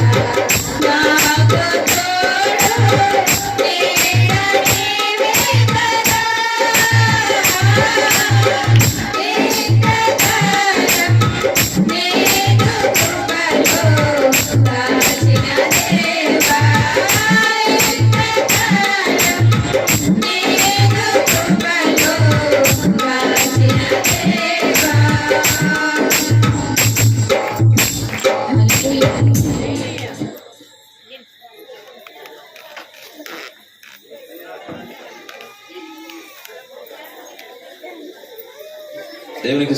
Yeah.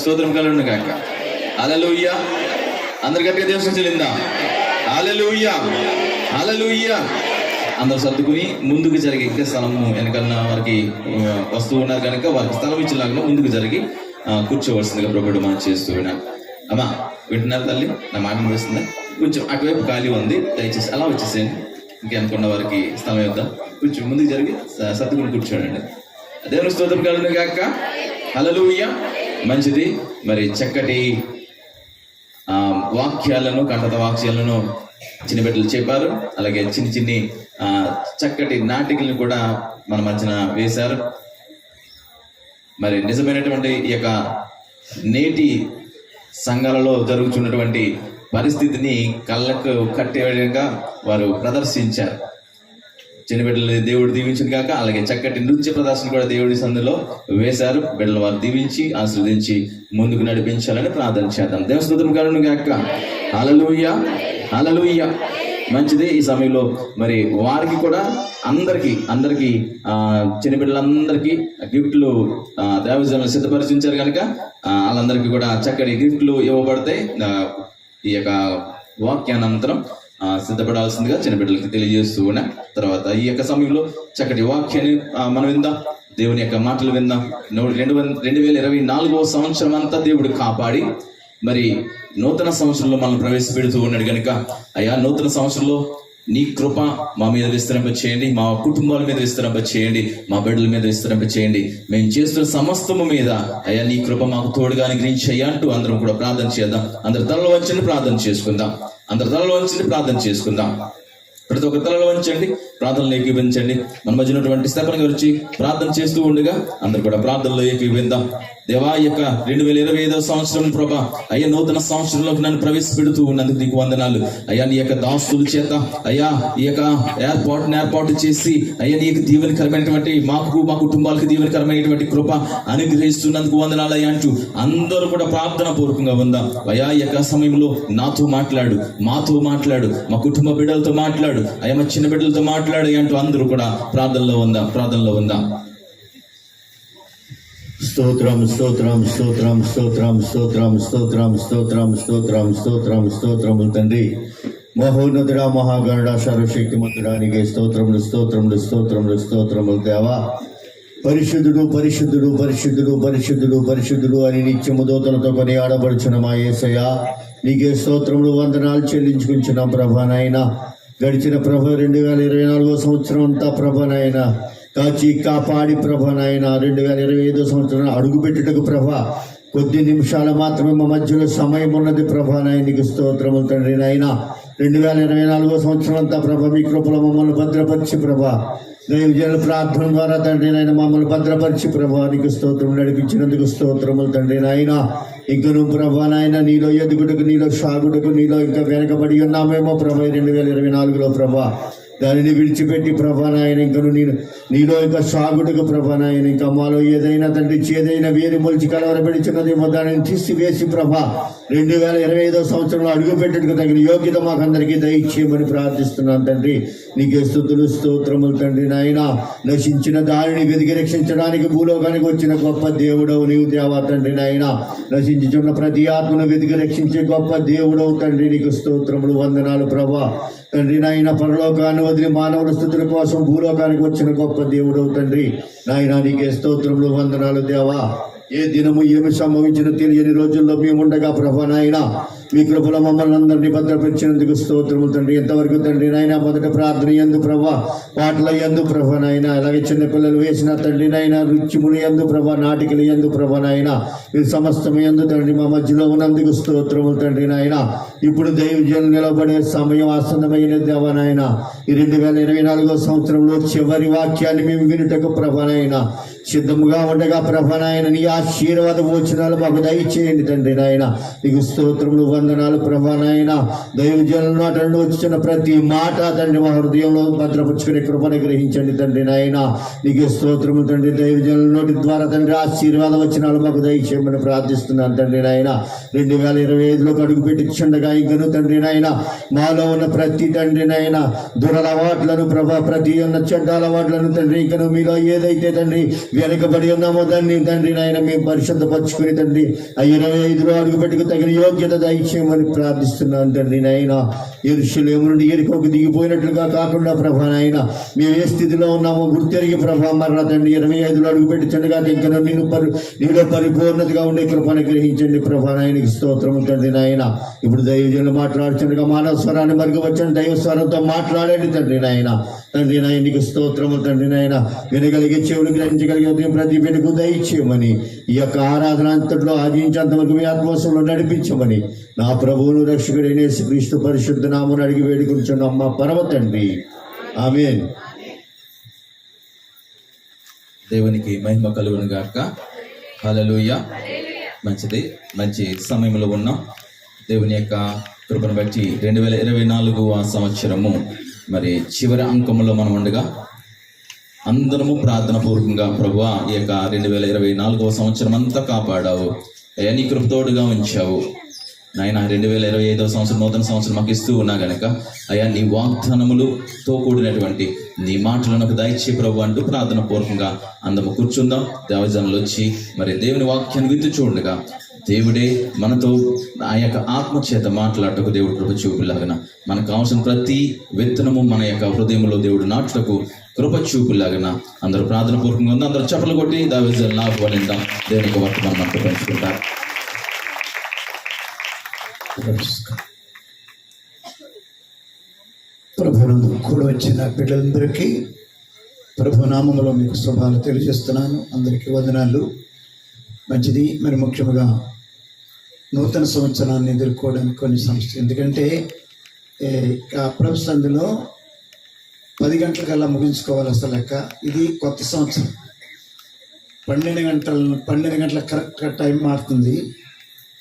స్తోత్రం కలను కాక అలలుయ్య అందరు గట్టిగా దేవసం చెల్లిందా. అలలుయ్య అలలుయ్య అందరు సర్దుకుని ముందుకు జరిగి ఇంకా స్థలము వెనకన్న వారికి వస్తూ ఉన్నారు కనుక వారికి స్థలం ఇచ్చేలాగా ముందుకు జరిగి కూర్చోవలసిందిగా ప్రభుడు మనం చేస్తూ వినాలి అమ్మా వింటున్నారు తల్లి? నా మాట వినిపిస్తుందా కొంచెం అటువైపు ఖాళీ ఉంది. దయచేసి అలా వచ్చేసేయండి. ఇంకెనుకున్న వారికి స్థలం ఇద్దాం. కొంచెం ముందుకు జరిగి సర్దుకుని కూర్చోండి. దేవుని స్తోత్రం కలను కాక అలలుయ్య మంచిది. మరి చక్కటి వాక్యాలను కంఠత వాక్యాలను చిన్న బిడ్డలు చెప్పారు. అలాగే చిన్న చిన్ని చక్కటి నాటికలను కూడా మన మధ్యన వేశారు. మరి నిజమైనటువంటి ఈ యొక్క నేటి సంఘాలలో జరుగుతున్నటువంటి పరిస్థితిని కళ్ళకు కట్టే విధంగా వారు ప్రదర్శించారు. చిన్న బిడ్డలు దేవుడు దీవించింది కాక అలాగే చక్కటి నృత్య ప్రదర్శన కూడా దేవుడి సందులో వేశారు. బిడ్డల వారు దీవించి ఆస్వాదించి ముందుకు నడిపించాలని ప్రార్థన చేద్దాం. దేవస్థుతం కారణం కాక అలలుయ్య అలలుయ్య మంచిది ఈ సమయంలో. మరి వారికి కూడా అందరికీ అందరికీ ఆ చిన్న బిడ్డలందరికీ గిఫ్ట్లు ఆ, సిద్ధపరిచించారు కనుక వాళ్ళందరికీ కూడా చక్కటి గిఫ్ట్లు ఇవ్వబడతాయి. ఈ యొక్క వాక్యానంతరం సిద్ధపడాల్సిందిగా చిన్నబిడ్డలకి తెలియజేస్తూ ఉన్నా. తర్వాత ఈ యొక్క సమయంలో చక్కటి వాక్యాన్ని మనం విందాం. దేవుని యొక్క మాటలు విందాం. రెండు రెండు వేల ఇరవై నాలుగో సంవత్సరం అంతా దేవుడు కాపాడి మరి నూతన సంవత్సరంలో మనం ప్రవేశపెడుతూ ఉన్నాడు కనుక అయ్యా నూతన సంవత్సరంలో నీ కృప మా మీద విస్తరింప చేయండి మా కుటుంబాల మీద విస్తరింప చేయండి మా బిడ్డల మీద విస్తరింప చేయండి మేము చేస్తున్న సమస్తము మీద అయ్యా నీ కృప మాకు తోడుగా అనుగ్రహించయ్యా అంటూ అందరం కూడా ప్రార్థన చేద్దాం. అందరి తలలో వచ్చిన ప్రార్థన చేసుకుందాం. అందరి తలలో వంచండి ప్రార్థన చేసుకుందాం. ప్రతి ఒక్క తలలో వంచండి ప్రార్థనలు ఏకీభించండి మన మధ్యనటువంటి స్థపన గురించి ప్రార్థన చేస్తూ ఉండగా అందరు కూడా ప్రార్థనలో ఏకీభిందాం దేవా యొక్క రెండు వేల ఇరవై ఐదవ సంవత్సరం ప్రభా అయ్యా నూతన సంవత్సరంలోకి నన్ను ప్రవేశపెడుతూ ఉన్నందుకు నీకు వందనాలు. అయ్యా నీ యొక్క దాస్తుల చేత అయ్యా ఈ యొక్క ఏర్పాటును ఏర్పాటు చేసి అయ్యా నీ యొక్క దీవెనకరమైనటువంటి మాకు మా కుటుంబాలకు దీవెనకరమైనటువంటి కృప అనుగ్రహిస్తున్నందుకు వందనాలు అయ్యా అంటూ అందరూ కూడా ప్రార్థన పూర్వకంగా ఉందా. అయ్యా ఈ యొక్క సమయంలో నాతో మాట్లాడు మాతో మాట్లాడు మా కుటుంబ బిడ్డలతో మాట్లాడు అయ్యా మా చిన్న బిడ్డలతో మాట్లాడు అంటూ అందరూ కూడా ప్రార్థనలో ఉందా ప్రార్థనలో ఉందా. స్తోత్రం స్తోత్రం స్తోత్రం స్తోత్రం స్తోత్రం స్తోత్రం స్తోత్రం స్తోత్రం స్తోత్రం స్తోత్రములు తండ్రి. మహోన్నతుడ మహాగణుడ సర్వశక్తిమంతుడానికి స్తోత్రములు స్తోత్రములు స్తోత్రములు స్తోత్రములు దేవా. పరిశుద్ధుడు పరిశుద్ధుడు పరిశుద్ధుడు పరిశుద్ధుడు పరిశుద్ధుడు అని నిత్యము దోతలతో కొని ఆడబడుచున్న మా యేసయ్య నీకే స్తోత్రములు వందనాలు చెల్లించుకుంటున్నాం ప్రభానైనా గడిచిన ప్రభ రెండు వేల ఇరవై నాలుగో సంవత్సరం అంతా ప్రభానైనా కాచి కాపాడి ప్రభానైనా రెండు వేల ఇరవై ఐదో సంవత్సరం అడుగుపెట్టుటకు ప్రభ కొద్ది నిమిషాలు మాత్రమే మా మధ్యలో సమయం ఉన్నది ప్రభ నాయనికి స్తోత్రములు తండ్రి నాయనా. రెండు వేల ఇరవై నాలుగో సంవత్సరం అంతా ప్రభ మీ కృపలో మమ్మల్ని భద్రపరిచి ప్రభ. దైవజన ప్రార్థన ద్వారా తండ్రి నాయన మమ్మల్ని భద్రపరిచి ప్రభానికి స్తోత్రం నడిపించినందుకు స్తోత్రములు తండ్రి నాయన. ఇంకను ప్రభా నాయన నీలో ఎదుగుటకు నీలో సాగుటకు నీలో ఇంకా వెనకబడి ఉన్నామేమో ప్రభా రెండు వేల ఇరవై నాలుగులో ప్రభా. దానిని విడిచిపెట్టి ప్రభా నాయన ఇంకను నేను నీలో ఇంకా సాగుటకు ప్రభా నాయన ఇంకా మాలో ఏదైనా తండ్రి చేదైనా వేరు మొలిచి కలవరపెడుచున్నదేమో దానిని తీసివేసి ప్రభా రెండు వేల ఇరవై ఐదో సంవత్సరంలో అడుగుపెట్టడానికి తగిన యోగ్యత మాకందరికీ దయచేయమని ప్రార్థిస్తున్నాను తండ్రి. నీకే స్థుతులు స్తోత్రములు తండ్రి నాయన. నశించిన దానిని వెతికి రక్షించడానికి భూలోకానికి వచ్చిన గొప్ప దేవుడవు నీవు దేవా తండ్రి నాయన. నశించుచున్న ప్రతి ఆత్మను వెతికి రక్షించే గొప్ప దేవుడవు తండ్రి. నీకు స్తోత్రములు వందనాలు ప్రభా. తండ్రి నాయన పరలోకాన్ని వదిలి మానవుల స్థుతుల కోసం భూలోకానికి వచ్చిన గొప్ప దేవుడవు తండ్రి. నాయన నీకే స్తోత్రములు వందనాలు దేవా. ఏ దినము ఏమి సంభవించిన తెలియని రోజుల్లో మేము ఉండగా ప్రభా నాయన మీ కృపల మమ్మల్ని అందరినీ భద్రపరిచినందుకు స్తోత్రములు తండ్రి. ఎంతవరకు తండ్రి నాయన మొదట ప్రార్థన ఎందు ప్రభా పాటల ఎందు ప్రభ నాయన అలాగే చిన్న పిల్లలు వేసిన తండ్రి నాయన రుచిములు ఎందు ప్రభా నాటికలు ఎందు ప్రభ నాయన మీరు సమస్తం ఎందు తండ్రి మా మధ్యలో ఉన్నందుకు స్తోత్రములు తండ్రి నాయన. ఇప్పుడు దైవజన్ నిలబడే సమయం ఆసన్నమైన దేవా నాయన. ఈ రెండు వేల ఇరవై నాలుగో సంవత్సరంలో చివరి వాక్యాన్ని మేము వినుటకు ప్రభా నాయన. సిద్ధముగా ఉండగా ప్రభ నాయన నీ ఆశీర్వాద వచనాలు మాకు దయచేయండి తండ్రి నాయన. నీకు స్తోత్రములు వందనాలు ప్రభానాయన. నాయన దైవజనుల నుండి వచ్చిన ప్రతి మాట తండ్రి మా హృదయంలో భద్రపరుచుకునే కృపను గ్రహించండి తండ్రి నాయన. నీకు స్తోత్రము తండ్రి. దైవజనుల నోటి ద్వారా తండ్రి ఆశీర్వాద వచనాలు మాకు దయచేయమని ప్రార్థిస్తున్నాను తండ్రి నాయన. రెండు వేల ఇరవై ఐదులో అడుగు పెట్టించండగా ఇంకను తండ్రి నాయన. మాలో ఉన్న ప్రతి తండ్రి నాయన దురలవాట్లను ప్రభా ప్రతి ఉన్న చెడ్డ అలవాట్లను తండ్రి ఇంకను మీలో ఏదైతే తండ్రి వెనకబడి ఉన్నామో దాన్ని తండ్రి నాయన మేము పరిశుద్ధపరచుకుని తండ్రి ఆ ఇరవై ఐదులో అడుగు పెట్టుకు తగిన యోగ్యత దయచేయమని ప్రార్థిస్తున్నాను తండ్రి నాయన. ఎరుషులేము నుండి ఎరుకోకు దిగిపోయినట్లుగా కాకుండా ప్రభా నాయన మేము ఏ స్థితిలో ఉన్నామో గుర్తెరిగి ప్రభా మరణ తండ్రి ఇరవై ఐదులో అడుగు పెట్టించండిగా ఇంకా నేను పరి నీలో పరిపూర్ణతగా ఉండే కృపను గ్రహించండి ప్రభా నాయనకి స్తోత్రం తండ్రి నాయన. ఇప్పుడు దైవజనులు మాట్లాడుతుండగా మానవ స్వరాన్ని మరుగు వచ్చిన దైవ స్వరంతో మాట్లాడండి తండ్రి నాయన. తండ్రి నాయనికి స్తోత్రము తండ్రి నాయన. వినగలిగే చెవులు గ్రహించగలిగే ప్రతి బిడ్డకు దయచేయమని. ఈ యొక్క ఆరాధన అంతట్లో ఆదించేంతవరకు మీ ఆత్మోత్సవంలో నడిపించమని. నా ప్రభువును రక్షకుడైన క్రీస్తు పరిశుద్ధ నామను అడిగి వేడుకుంటున్న అమ్మ పర్వతండి తండ్రి. ఆమెన్. దేవునికి మహిమ కలుగును గాక. హలలుయ మంచిది మంచి సమయంలో ఉన్నాం. దేవుని యొక్క కృపను బట్టి రెండు వేల ఇరవై నాలుగవ సంవత్సరము మరి చివరి అంకములో మనం ఉండగా అందరము ప్రార్థన పూర్వకంగా ప్రభు ఈ యొక్క రెండు వేల ఇరవై నాలుగవ సంవత్సరం అంతా కాపాడావు. అయ్యా నీ కృపతోడుగా ఉంచావు. నాయన రెండు వేల ఇరవై ఐదవ సంవత్సరం నూతన సంవత్సరం మాకు ఇస్తూ ఉన్నా గనక అయ్యా నీ వాగ్దానములతో కూడినటువంటి నీ మాటలను నాకు దయచే ప్రభు అంటూ ప్రార్థన పూర్వకంగా అందము కూర్చుందాం. దేవజనులు వచ్చి మరి దేవుని వాక్యాన్ని విత్తు చూడగా దేవుడే మనతో ఆ యొక్క ఆత్మ చేత మాట్లాడటకు దేవుడు కృప చూపులాగన. మనకు కావాల్సిన ప్రతి విత్తనము మన యొక్క హృదయంలో దేవుడు నాటుటకు కృప చూపులాగన. అందరూ ప్రార్థన పూర్వకంగా ఉంది అందరూ చెప్పలు కొట్టి దావేజల్ని ఆహ్వానిద్దాం దేవునికి వర్తమానం మనతో పంచుకుంటారు ప్రభునందు కూడా వచ్చిన బిడ్డలందరికీ ప్రభు నామంలో మీకు శుభాలు తెలియజేస్తున్నాను. అందరికీ వందనాలు. మంచిది మరి ముఖ్యంగా నూతన సంవత్సరాన్ని ఎదుర్కోవడానికి కొన్ని సంస్థ ఎందుకంటే ఆ ప్రభు సందులో పది గంటలకల్లా ముగించుకోవాలి అసలు లెక్క. ఇది కొత్త సంవత్సరం. పన్నెండు గంటల పన్నెండు గంటల కరెక్ట్గా టైం మారుతుంది.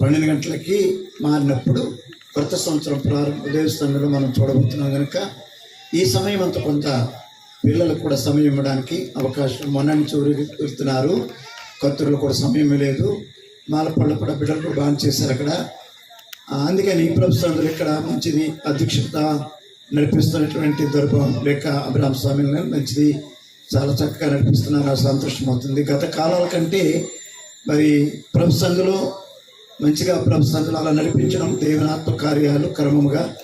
పన్నెండు గంటలకి మారినప్పుడు కొత్త సంవత్సరం ప్రారంభ దేవస్థానంలో మనం చూడబోతున్నాం కనుక ఈ సమయం అంతా కొంత పిల్లలకు కూడా సమయం ఇవ్వడానికి అవకాశం. మొన్న నుంచి వెళ్తున్నారు కొత్తలు కూడా సమయం లేదు. మాలపళ్ళు కూడా బిడ్డలు కూడా బాగా చేశారు అక్కడ. అందుకని ఈ ప్రభుత్వం ఇక్కడ మంచిది అధ్యక్షత నడిపిస్తున్నటువంటి దుర్భం లేక అబ్రాహం స్వామి మంచిది. చాలా చక్కగా నడిపిస్తున్నారు ఆ సంతోషం అవుతుంది. గత కాలాల కంటే మరి ప్రభు సంఘంలో మంచిగా ప్రభు సంఘంలో అలా నడిపించడం దేవుని కార్యాలు క్రమముగా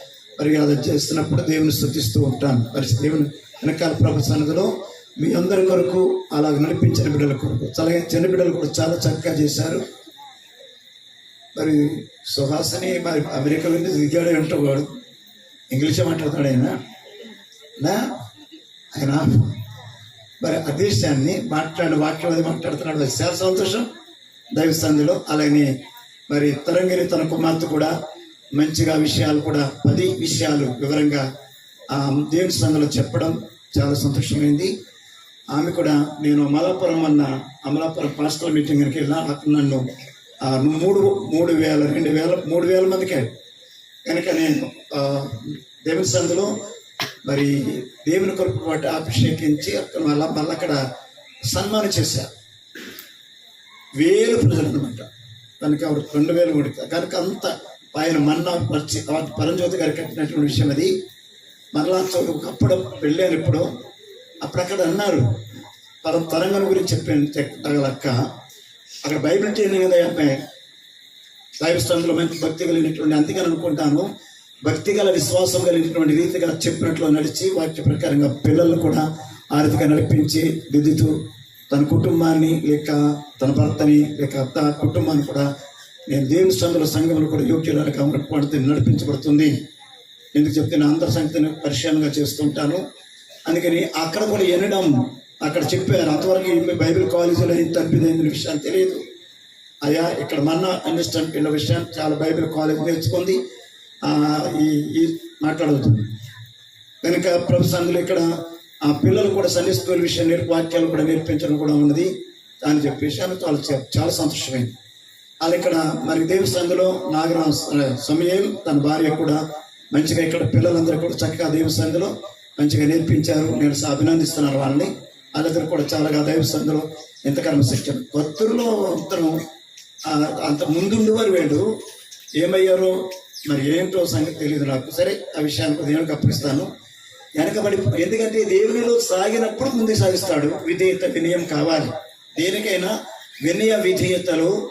మర్యాద చేస్తున్నప్పుడు దేవుని స్థుతిస్తూ ఉంటాను. మరి దేవుని వెనకాల ప్రభు సన్నిధిలో మీ అందరి కొరకు అలా నడిపించిన బిడ్డల కొరకు చాలా చిన్న బిడ్డలు కూడా చాలా చక్కగా చేశారు. మరి సుహాసని మరి అమెరికా వెళ్ళి దిగాడే ఉంటాడు వాడు ఇంగ్లీషే మాట్లాడుతున్నాడు ఆయన. నా ఆయన మరి అదేశాన్ని మాట్లాడు వాక్యం అది మాట్లాడుతున్నాడు. చాలా సంతోషం. దైవ సంధిలో అలాగే మరి తరంగిరి తన కుమార్తె కూడా మంచిగా విషయాలు కూడా పది విషయాలు వివరంగా ఆ దేవుని సంఘంలో చెప్పడం చాలా సంతోషమైంది. ఆమె కూడా నేను అమలాపురం అన్న అమలాపురం పాస్టల్ మీటింగ్ వెళ్ళినా అక్కడ నన్ను మూడు మూడు వేల రెండు వేల మూడు వేల మందికి కనుక నేను దేవుని సందులో మరి దేవుని కొరకు వాటి అభిషేకించి అక్కడ మళ్ళా మళ్ళీ అక్కడ సన్మానం చేశారు వేలు ప్రజలు అనమాట కనుక ఆవిడ రెండు వేలు మూడు కనుక అంత ఆయన మన్నా పరిచి పరంజ్యోతి గారు కట్టినటువంటి విషయం అది. మరలా చోటు అప్పుడు వెళ్ళాను ఇప్పుడు అప్పుడు అక్కడ అన్నారు. పరం తరంగం గురించి చెప్పాను అక్క అక్కడ బైబిల్ ట్రైనింగ్ కదా అమ్మాయి దైవస్థానంలో మంచి భక్తి కలిగినటువంటి అందుకని అనుకుంటాను భక్తి గల విశ్వాసం కలిగినటువంటి రీతిగా చెప్పినట్లు నడిచి వాక్య ప్రకారంగా పిల్లలను కూడా ఆ రీతిగా నడిపించి దిద్దుతూ తన కుటుంబాన్ని లేక తన భర్తని లేక అత్త కుటుంబాన్ని కూడా నేను దేవుని సంఘంలో సంఘంలో కూడా యోగ్యురాలుగా నడిపించబడుతుంది. ఎందుకు చెప్తే నా అందరి సంగతిని పరిశీలనగా చేస్తుంటాను. అందుకని అక్కడ కూడా ఎనడం అక్కడ చెప్పారు అంతవరకు బైబిల్ కాలేజీలో ఏం తప్పిదైన విషయాలు తెలియదు. అయ్యా ఇక్కడ మన్న అండర్స్టాండ్ పిల్ల విషయం చాలా బైబిల్ కాలేజ్ నేర్చుకుంది. ఈ ఈ మాట్లాడుతుంది కనుక ప్రభు సందులో ఇక్కడ ఆ పిల్లలు కూడా సండే స్కూల్ విషయం నేర్పు వాక్యాలు కూడా నేర్పించడం కూడా ఉన్నది. అని చెప్పేసి ఆమె చాలా చాలా సంతోషమైంది. వాళ్ళు ఇక్కడ మరి దేవి సంఘలో నాగరాం సమయం తన భార్య కూడా మంచిగా ఇక్కడ పిల్లలందరూ కూడా చక్కగా దేవి సంఘలో మంచిగా నేర్పించారు. నేను స- అభినందిస్తున్నాను వాళ్ళని. వాళ్ళిద్దరు కూడా చాలా దైవ సందులో ఎంత శిక్షణ కొత్తూరులో అంతరం అంత ముందుండేవారు వీళ్ళు. ఏమయ్యారో మరి ఏంటో సంగతి తెలియదు నాకు. సరే ఆ విషయానికి దేవునికి అప్పగిస్తాను. వెనకబడి ఎందుకంటే దేవునిలో సాగినప్పుడు ముందే సాగిస్తాడు. విధేయత వినయం కావాలి. దేనికైనా వినయ విధేయతలు